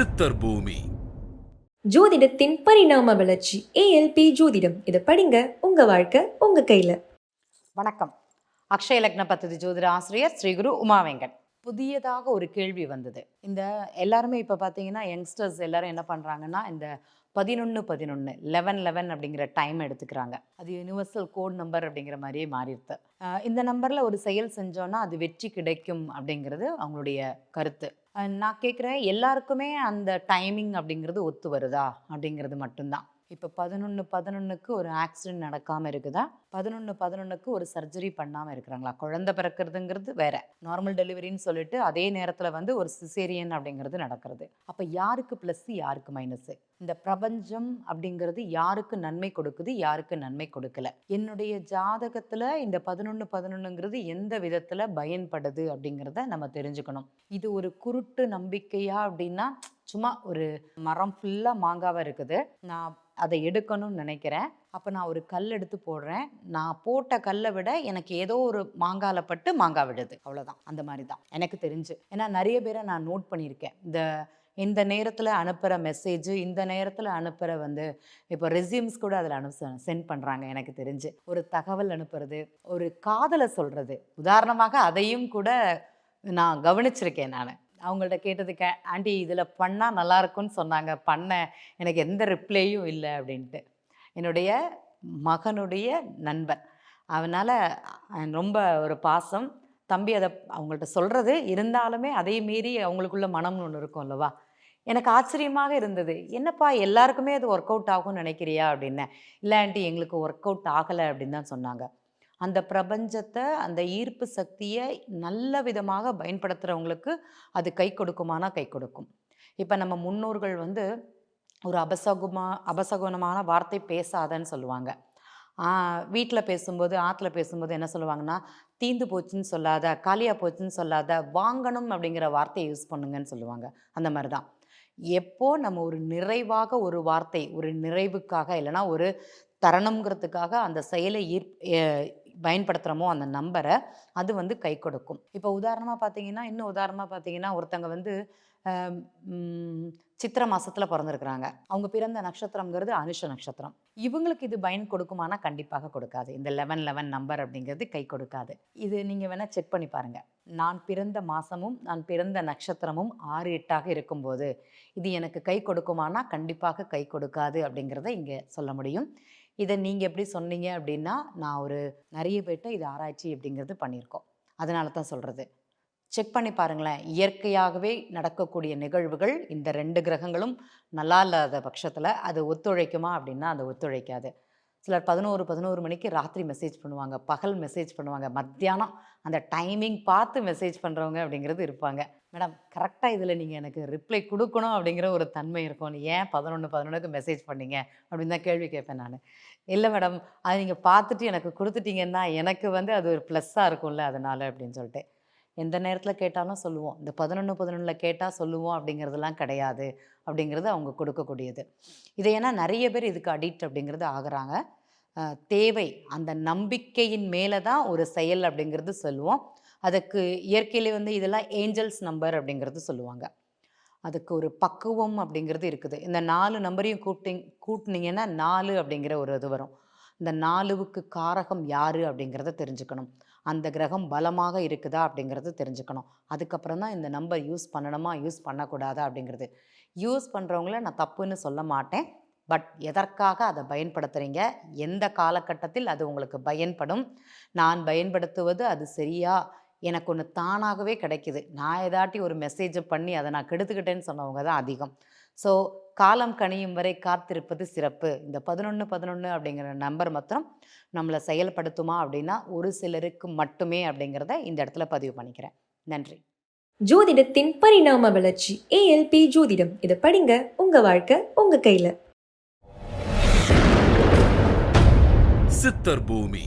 சித்தர் பூமி. ஜோதிடத்தின் பரிணாம வளர்ச்சி ஏஎல்பி ஜோதிடம். இதை படிங்க உங்க வாழ்க்கை உங்க கையில. வணக்கம். அக்ஷய லக்ன பத்ததி ஜோதிட ஆசிரியர் ஸ்ரீகுரு உமாவெங்கன் புதியதாக ஒரு கேள்வி வந்தது. இந்த எல்லாருமே இப்போ பார்த்தீங்கன்னா யங்ஸ்டர்ஸ் எல்லாரும் என்ன பண்ணுறாங்கன்னா இந்த பதினொன்று பதினொன்று லெவன் லெவன் அப்படிங்கிற டைம் எடுத்துக்கிறாங்க. அது யுனிவர்சல் கோட் நம்பர் அப்படிங்கிற மாதிரியே மாறிடுது. இந்த நம்பரில் ஒரு செயல் செஞ்சோன்னா அது வெற்றி கிடைக்கும் அப்படிங்கிறது அவங்களுடைய கருத்து. நான் கேட்குறேன் எல்லாருக்குமே அந்த டைமிங் அப்படிங்கிறது ஒத்து வருதா அப்படிங்கிறது மட்டும்தான். இப்போ பதினொன்று பதினொன்றுக்கு ஒரு ஆக்சிடென்ட் நடக்காமல் இருக்குதா? பதினொன்று பதினொன்றுக்கு ஒரு சர்ஜரி பண்ணாமல் இருக்கிறாங்களா? குழந்தை பிறக்கிறதுங்கிறது வேற. நார்மல் டெலிவரின்னு சொல்லிட்டு அதே நேரத்தில் வந்து ஒரு சிசேரியன் அப்படிங்கிறது நடக்கிறது. அப்போ யாருக்கு ப்ளஸ் யாருக்கு மைனஸு இந்த பிரபஞ்சம் அப்படிங்கிறது யாருக்கு நன்மை கொடுக்குது யாருக்கு நன்மை கொடுக்கல? என்னுடைய ஜாதகத்தில் இந்த பதினொன்று பதினொன்றுங்கிறது எந்த விதத்தில் பயன்படுது அப்படிங்கிறத நம்ம தெரிஞ்சுக்கணும். இது ஒரு குருட்டு நம்பிக்கையா அப்படின்னா சும்மா ஒரு மரம் ஃபுல்லாக மாங்காவாக இருக்குது. நான் அதை எடுக்கணும்னு நினைக்கிறேன். அப்போ நான் ஒரு கல் எடுத்து போடுறேன். நான் போட்ட கல்லை விட எனக்கு ஏதோ ஒரு மாங்கால பட்டு மாங்காய் விடுது. அவ்வளோதான் அந்த மாதிரி தான் எனக்கு தெரிஞ்சு. ஏன்னா நிறைய பேரை நான் நோட் பண்ணியிருக்கேன். இந்த இந்த நேரத்தில் அனுப்புகிற மெசேஜ் இந்த நேரத்தில் அனுப்புகிற வந்து இப்போ ரெசியூம்ஸ் கூட அதில் அனு சென்ட் பண்ணுறாங்க எனக்கு தெரிஞ்சு. ஒரு தகவல் அனுப்புறது ஒரு காதலை சொல்கிறது உதாரணமாக அதையும் கூட நான் கவனிச்சிருக்கேன் நான். அவங்கள்ட்ட கேட்டதுக்கு ஆண்டி இதில் பண்ணால் நல்லாயிருக்கும்னு சொன்னாங்க. பண்ண எனக்கு எந்த ரிப்ளையும் இல்லை. அப்படின்ட்டு. என்னுடைய மகனுடைய நண்பன். அவனால் ரொம்ப ஒரு பாசம். தம்பி அதை அவங்கள்ட்ட சொல்கிறது இருந்தாலுமே அதை மீறி அவங்களுக்குள்ள மனம்னு ஒன்று இருக்கும் அல்லவா? எனக்கு ஆச்சரியமாக இருந்தது. என்னப்பா எல்லாருக்குமே அது ஒர்க் அவுட் ஆகும்னு நினைக்கிறியா? அப்படின்னேன். இல்லை ஆண்டி எங்களுக்கு ஒர்க் அவுட் ஆகலை அப்படின்னு தான் சொன்னாங்க. அந்த பிரபஞ்சத்தை அந்த ஈர்ப்பு சக்தியை நல்ல விதமாக பயன்படுத்துகிறவங்களுக்கு அது கை கொடுக்குமானா கை கொடுக்கும். இப்போ நம்ம முன்னோர்கள் வந்து ஒரு அபசகுமா அபசகுனமான வார்த்தை பேசாதன்னு சொல்லுவாங்க. வீட்டில் பேசும்போது ஆற்றுல பேசும்போது என்ன சொல்லுவாங்கன்னா தீந்து போச்சுன்னு சொல்லாத காலியாக போச்சுன்னு சொல்லாத வாங்கணும் அப்படிங்கிற வார்த்தையை யூஸ் பண்ணுங்கன்னு சொல்லுவாங்க. அந்த மாதிரி தான் எப்போ நம்ம ஒரு நிறைவாக ஒரு வார்த்தை ஒரு நிறைவுக்காக இல்லைன்னா ஒரு தரணுங்கிறதுக்காக அந்த செயலை ஈர் பயன்படுத்துகிறோமோ அந்த நம்பரை அது வந்து கை கொடுக்கும். இப்போ உதாரணமாக பார்த்தீங்கன்னா இன்னும் உதாரணமாக பார்த்தீங்கன்னா ஒருத்தங்க வந்து சித்திர மாதத்தில் சித்திரை பிறந்திருக்கிறாங்க. அவங்க பிறந்த நட்சத்திரங்கிறது அனுஷ நட்சத்திரம். இவங்களுக்கு இது பயன் கொடுக்குமானா கண்டிப்பாக கொடுக்காது. இந்த லெவன் லெவன் நம்பர் அப்படிங்கிறது கை கொடுக்காது. இது நீங்கள் வேணால் செக் பண்ணி பாருங்கள் நான் பிறந்த மாதமும் நான் பிறந்த நட்சத்திரமும் ஆறு எட்டாக இருக்கும்போது இது எனக்கு கை கொடுக்குமானா கண்டிப்பாக கை கொடுக்காது அப்படிங்கிறத இங்கே சொல்ல முடியும். இதை நீங்கள் எப்படி சொன்னீங்க அப்படின்னா நான் ஒரு நிறைய பேர்கிட்ட இது ஆராய்ச்சி அப்படிங்கிறது பண்ணியிருக்கோம். அதனால தான் சொல்கிறது செக் பண்ணி பாருங்களேன். இயற்கையாகவே நடக்கக்கூடிய நிகழ்வுகள் இந்த ரெண்டு கிரகங்களும் நல்லா இல்லாத பட்சத்தில் அது ஒத்துழைக்குமா அப்படின்னா அது ஒத்துழைக்காது. சிலர் பதினோரு பதினோரு மணிக்கு ராத்திரி மெசேஜ் பண்ணுவாங்க. பகல் மெசேஜ் பண்ணுவாங்க. மத்தியானம் அந்த டைமிங் பார்த்து மெசேஜ் பண்ணுறவங்க அப்படிங்கிறது இருப்பாங்க. மேடம் கரெக்டாக இதில் நீங்கள் எனக்கு ரிப்ளை கொடுக்கணும் அப்படிங்கிற ஒரு தன்மை இருக்கும். ஏன் பதினொன்று பதினொன்றுக்கு மெசேஜ் பண்ணீங்க? அப்படின்னு தான் கேள்வி கேட்பேன் நான். இல்லை மேடம் அதை நீங்கள் பார்த்துட்டு எனக்கு கொடுத்துட்டீங்கன்னா எனக்கு வந்து அது ஒரு ப்ளஸ்ஸாக இருக்கும்ல அதனால் அப்படின்னு சொல்லிட்டு. எந்த நேரத்தில் கேட்டாலும் சொல்லுவோம். இந்த பதினொன்று பதினொன்றில் கேட்டால் சொல்லுவோம் அப்படிங்கிறதெல்லாம் கிடையாது. அப்படிங்கிறது அவங்க கொடுக்கக்கூடியது. இதை ஏன்னா நிறைய பேர் இதுக்கு அடிக்ட் அப்படிங்கிறது ஆகிறாங்க. தேவை. அந்த நம்பிக்கையின் மேலே தான் ஒரு செயல் அப்படிங்கிறது சொல்லுவோம். அதுக்கு இயற்கையிலே வந்து இதெல்லாம் ஏஞ்சல்ஸ் நம்பர் அப்படிங்கிறது சொல்லுவாங்க. அதுக்கு ஒரு பக்குவம் அப்படிங்கிறது இருக்குது. இந்த நாலு நம்பரையும் கூட்டிங் கூட்டினீங்கன்னா நாலு அப்படிங்கிற ஒரு இது வரும். இந்த நாலுவுக்கு காரகம் யார் அப்படிங்கிறத தெரிஞ்சுக்கணும். அந்த கிரகம் பலமாக இருக்குதா அப்படிங்கிறது தெரிஞ்சுக்கணும். அதுக்கப்புறம் தான் இந்த நம்பர் யூஸ் பண்ணணுமா யூஸ் பண்ணக்கூடாதா அப்படிங்கிறது. யூஸ் பண்ணுறவங்கள நான் தப்புன்னு சொல்ல மாட்டேன். பட் எதற்காக அதை பயன்படுத்துகிறீங்க எந்த காலகட்டத்தில் அது உங்களுக்கு பயன்படும்? நான் பயன்படுத்துவது அது சரியா? எனக்கு ஒன்று தானாகவே கிடைக்குது. நான் ஏதாட்டி ஒரு மெசேஜை பண்ணி அதை நான் கெடுத்துக்கிட்டேன்னு சொன்னவங்க தான் அதிகம். ஸோ காலம் கனியும் வரை காத்திருப்பது சிறப்பு. இந்த பதினொன்று பதினொன்று அப்படிங்கிற நம்பர் மாத்திரம் நம்மளை செயல்படுத்துமா அப்படின்னா ஒரு சிலருக்கு மட்டுமே அப்படிங்கிறத இந்த இடத்துல பதிவு பண்ணிக்கிறேன். நன்றி. ஜோதிடத்தின் பரிணாம வளர்ச்சி ஏஎல்பி ஜோதிடம். இதை படிங்க. உங்க வாழ்க்கை உங்க கையில. சித்தர் பூமி.